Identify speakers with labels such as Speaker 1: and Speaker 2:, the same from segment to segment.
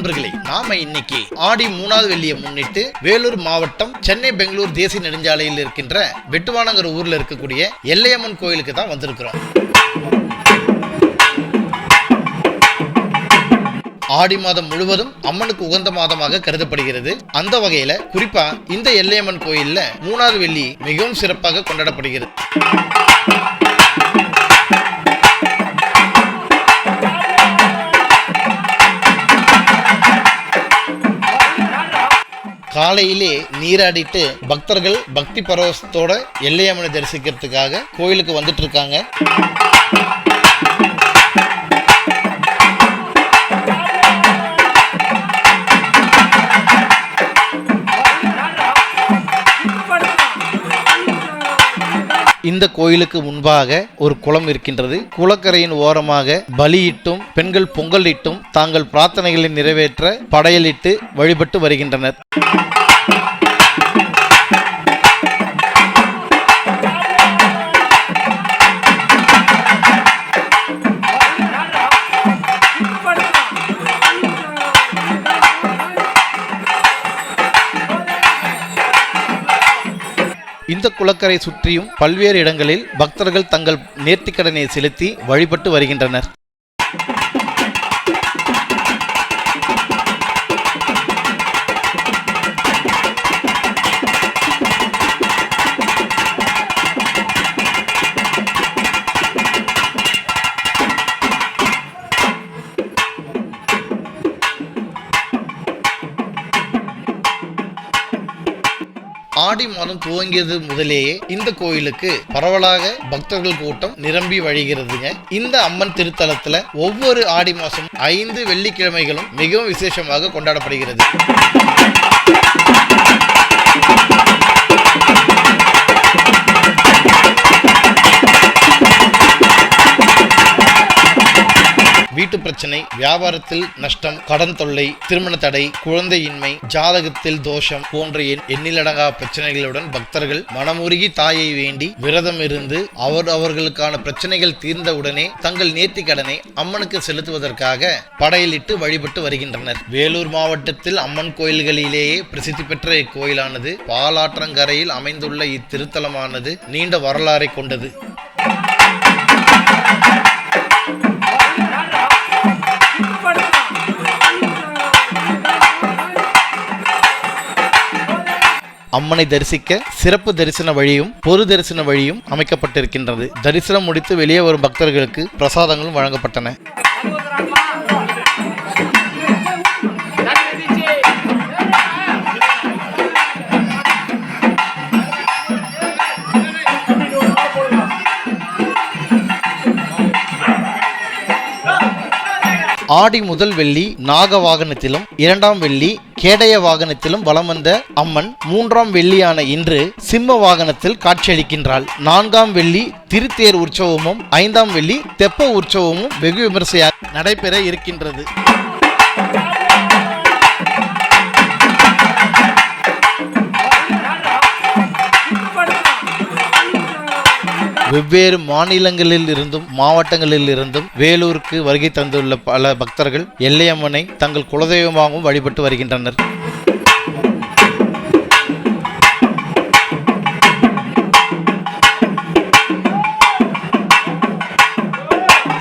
Speaker 1: நண்பர்களே நாம இன்னைக்கு ஆடி மூணாவது வெள்ளியை முன்னிட்டு வேலூர் மாவட்டம் சென்னை பெங்களூர் தேசிய நெடுஞ்சாலையில் இருக்கின்ற வெட்டுவானங்கிற ஊர்ல இருக்கக்கூடிய எல்லையம்மன் கோயிலுக்கு தான் வந்திருக்கிறோம். ஆடி மாதம் முழுவதும் அம்மனுக்கு உகந்த மாதமாக கருதப்படுகிறது. அந்த வகையில குறிப்பா இந்த எல்லையம்மன் கோயில்ல மூணாவது வெள்ளி மிகவும் சிறப்பாக கொண்டாடப்படுகிறது. காலையிலே நீராடிட்டு பக்தர்கள் பக்தி பரவசத்தோட எல்லையம்மனை தரிசிக்கிறதுக்காக கோயிலுக்கு வந்துட்டு இருக்காங்க இந்த கோயிலுக்கு முன்பாக ஒரு குளம் இருக்கின்றது. குளக்கரையின் ஓரமாக பலியிட்டும் பெண்கள் பொங்கலிட்டும் தாங்கள் பிரார்த்தனைகளை நிறைவேற்ற படையலிட்டு வழிபட்டு வருகின்றனர். இந்த குளக்கரை சுற்றியும் பல்வேறு இடங்களில் பக்தர்கள் தங்கள் நேர்த்திக்கடனை செலுத்தி வழிபட்டு வருகின்றனர். ஆடி மாதம் துவங்கியது முதலேயே இந்த கோயிலுக்கு பரவலாக பக்தர்கள் கூட்டம் நிரம்பி வழிகிறதுங்க. இந்த அம்மன் திருத்தலத்துல ஒவ்வொரு ஆடி மாசம் ஐந்து வெள்ளிக்கிழமைகளும் மிகவும் விசேஷமாக கொண்டாடப்படுகிறது. வீட்டு பிரச்சனை வியாபாரத்தில் நஷ்டம் கடன் தொல்லை திருமண தடை குழந்தையின்மை ஜாதகத்தில் தோஷம் போன்ற எண்ணிலடங்கா பிரச்சனைகளுடன் பக்தர்கள் மனமுருகி தாயை வேண்டி விரதம் இருந்து அவர் அவர்களுக்கான பிரச்சனைகள் தீர்ந்தவுடனே தங்கள் நேர்த்தி கடனை அம்மனுக்கு செலுத்துவதற்காக படையலிட்டு வழிபட்டு வருகின்றனர். வேலூர் மாவட்டத்தில் அம்மன் கோயில்களிலேயே பிரசித்தி பெற்ற இக்கோயிலானது பாலாற்றங்கரையில் அமைந்துள்ள இத்திருத்தலமானது நீண்ட வரலாறை கொண்டது. அம்மனை தரிசிக்க சிறப்பு தரிசன வழியும் பொது தரிசன வழியும் அமைக்கப்பட்டிருக்கின்றது. தரிசனம் முடித்து வெளியே வரும் பக்தர்களுக்கு பிரசாதங்களும் வழங்கப்பட்டன. ஆடி முதல் வெள்ளி நாக வாகனத்திலும் இரண்டாம் வெள்ளி கேடய வாகனத்திலும் வலம் வந்த அம்மன் மூன்றாம் வெள்ளியான இன்று சிம்ம வாகனத்தில் காட்சியளிக்கின்றாள். நான்காம் வெள்ளி திருத்தேர் உற்சவமும் ஐந்தாம் வெள்ளி தெப்ப உற்சவமும் வெகு விமர்சையாக நடைபெற இருக்கின்றது. வெவ்வேறு மாநிலங்களில் இருந்தும் மாவட்டங்களில் இருந்தும் வேலூருக்கு வருகை தந்துள்ள பல பக்தர்கள் எல்லையம்மனை தங்கள் குலதெய்வமாகவும் வழிபட்டு வருகின்றனர்.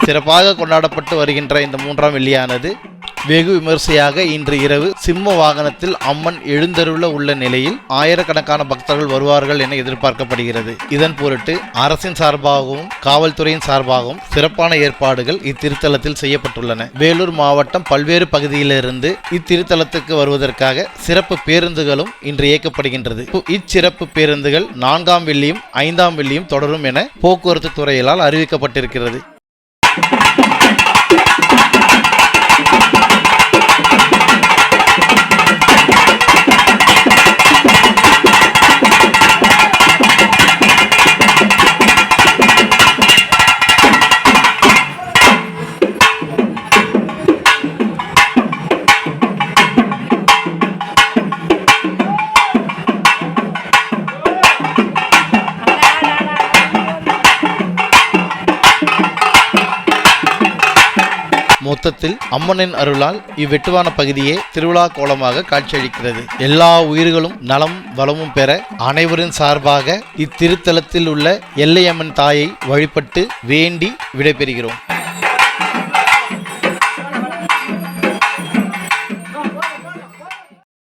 Speaker 1: சிறப்பாக கொண்டாடப்பட்டு வருகின்ற இந்த மூன்றாம் வெள்ளியானது வெகு விமர்சையாக இன்று இரவு சிம்ம வாகனத்தில் அம்மன் எழுந்தருள உள்ள நிலையில் ஆயிரக்கணக்கான பக்தர்கள் வருவார்கள் என எதிர்பார்க்கப்படுகிறது. இதன் பொருட்டு அரசின் சார்பாகவும் காவல்துறையின் சார்பாகவும் சிறப்பான ஏற்பாடுகள் இத்திருத்தலத்தில் செய்யப்பட்டுள்ளன. வேலூர் மாவட்டம் பல்வேறு பகுதியிலிருந்து இத்திருத்தலத்துக்கு வருவதற்காக சிறப்பு பேருந்துகளும் இன்று இயக்கப்படுகின்றது. இச்சிறப்பு பேருந்துகள் நான்காம் வெள்ளியும் ஐந்தாம் வெள்ளியும் தொடரும் என போக்குவரத்து துறையினால் அறிவிக்கப்பட்டிருக்கிறது. மொத்தத்தில் அம்மனின் அருளால் இவ்வெட்டுவான பகுதியே திருவிழா கோலமாக காட்சியளிக்கிறது. எல்லா உயிர்களும் நலம் வளமும் பெற அனைவரின் சார்பாக இத்திருத்தலத்தில் உள்ள எல்லையம்மன் தாயை வழிபட்டு வேண்டி விடைபெறுகிறோம்.